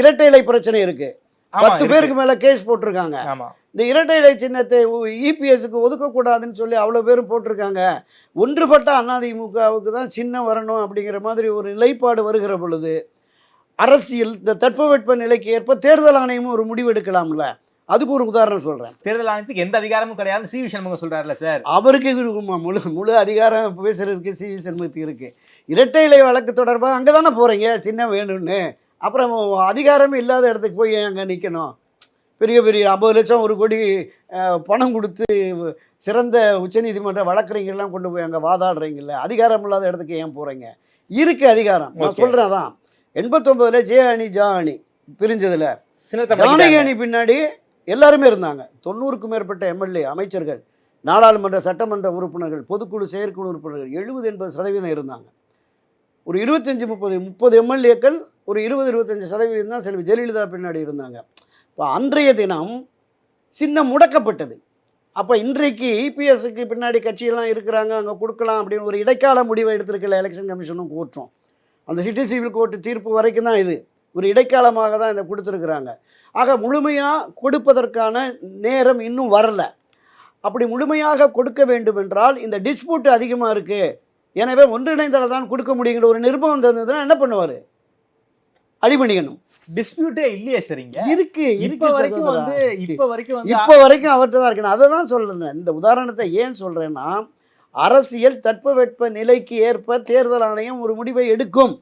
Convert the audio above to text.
இரட்டை இலை பிரச்சனை இருக்கு. பத்து. பேருக்கு மேல கேஸ் போட்டிருக்காங்க. இந்த இரட்டை இலை சின்னத்தை இபிஎஸ்க்கு ஒதுக்கக்கூடாதுன்னு சொல்லி அவ்வளோ பேரும் போட்டிருக்காங்க. ஒன்றுபட்ட அதிமுகவுக்கு தான் சின்னம் வரணும் அப்படிங்கிற மாதிரி ஒரு நிலைப்பாடு வருகிற பொழுது அரசியல் இந்த தட்பவெட்ப நிலைக்கு ஏற்ப தேர்தல் ஆணையமும் ஒரு முடிவு எடுக்கலாம்ல? அதுக்கு ஒரு உதாரணம் சொல்கிறேன் தேர்தல் ஆணையத்துக்கு எந்த அதிகாரமும் கிடையாதுன்னு சி வி சண்முகம் சொல்றாருல சார். அவருக்கு முழு முழு அதிகாரம் பேசுறதுக்கு சி வி சண்முகத்துக்கு இருக்கு. இரட்டை இலை வழக்கு தொடர்பாக அங்கே தானே போகிறீங்க சின்ன வேணும்னு. அப்புறம் அதிகாரமே இல்லாத இடத்துக்கு போய் அங்கே நிற்கணும் பெரிய பெரிய ஐம்பது லட்சம் ஒரு கோடி பணம் கொடுத்து சிறந்த உச்சநீதிமன்ற வழக்கறிஞர்லாம் கொண்டு போய் அங்கே வாதாடுறீங்கல்ல அதிகாரம் இல்லாத இடத்துக்கு ஏன் போகிறீங்க இருக்கு அதிகாரம். நான். சொல்கிறேன் தான் எண்பத்தொம்பதுல ஜே அணி ஜா அணி பிரிஞ்சதுல ஜானகி. அணி பின்னாடி எல்லாருமே இருந்தாங்க. தொண்ணூறுக்கும் மேற்பட்ட எம்எல்ஏ அமைச்சர்கள் நாடாளுமன்ற சட்டமன்ற உறுப்பினர்கள் பொதுக்குழு செயற்குழு உறுப்பினர்கள் எழுபது எண்பது சதவீதம் இருந்தாங்க. ஒரு இருபத்தஞ்சி முப்பது முப்பது எம்எல்ஏக்கள் ஒரு இருபது இருபத்தஞ்சி சதவீதம் தான் செல்வி ஜெயலலிதா பின்னாடி இருந்தாங்க. இப்போ அன்றைய தினம் சின்னம் முடக்கப்பட்டது. அப்போ இன்றைக்கு இபிஎஸ்க்கு பின்னாடி கட்சியெல்லாம் இருக்கிறாங்க அங்கே கொடுக்கலாம் அப்படின்னு ஒரு இடைக்கால முடிவை எடுத்திருக்கல எலெக்ஷன் கமிஷனும் கோர்ட்டும். அந்த சிட்டி சிவில் கோர்ட்டு தீர்ப்பு வரைக்கும் தான் இது. ஒரு இடைக்காலமாக தான் இதை கொடுத்துருக்குறாங்க. ஆக முழுமையாக கொடுப்பதற்கான நேரம் இன்னும் வரல. அப்படி முழுமையாக கொடுக்க வேண்டும் என்றால் இந்த டிஸ்பியூட் அதிகமாக இருக்குது எனவே ஒன்றிணைந்தால் தான் கொடுக்க முடியுங்கிற ஒரு நிர்பந்தம் இருந்ததுன்னா என்ன பண்ணுவார்? அடிபணிக்கணும். டிஸ்பியூட்டே இல்லையே சார் இங்க. இருக்கு இப்ப வரைக்கும் வந்து இப்ப வரைக்கும் வந்து இப்போ வரைக்கும் அவர்கிட்ட தான் இருக்கணும். அதை தான் சொல்றேன். இந்த உதாரணத்தை ஏன் சொல்றேன்னா அரசியல் தட்பவெட்ப நிலைக்கு ஏற்ப தேர்தல் ஆணையம் ஒரு முடிவை எடுக்கும்.